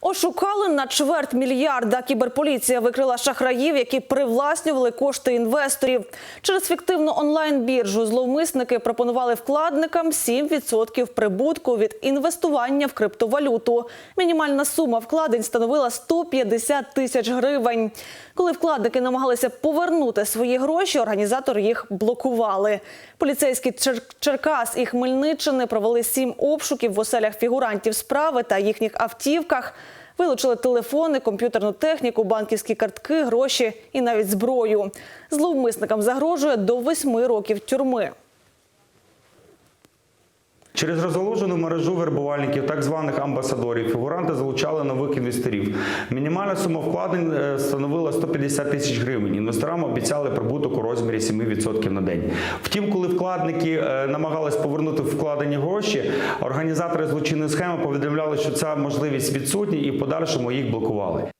Ошукали на чверть мільярда. Кіберполіція викрила шахраїв, які привласнювали кошти інвесторів. Через фіктивну онлайн-біржу зловмисники пропонували вкладникам 7% прибутку від інвестування в криптовалюту. Мінімальна сума вкладень становила 150 тисяч гривень. Коли вкладники намагалися повернути свої гроші, організатори їх блокували. Поліцейські Чер- Черкас і Хмельниччини провели сім обшуків в оселях фігурантів справи та їхніх автівках. Вилучили телефони, комп'ютерну техніку, банківські картки, гроші і навіть зброю. Зловмисникам загрожує до восьми років тюрми. Через розгалужену мережу вербувальників, так званих амбасадорів, фігуранти залучали нових інвесторів. Мінімальна сума вкладень е, становила 150 тисяч гривень. Інвесторам обіцяли прибуток у розмірі 7% на день. Втім, коли вкладники е, намагались повернути вкладені гроші, організатори злочинної схеми повідомляли, що ця можливість відсутня і в подальшому їх блокували.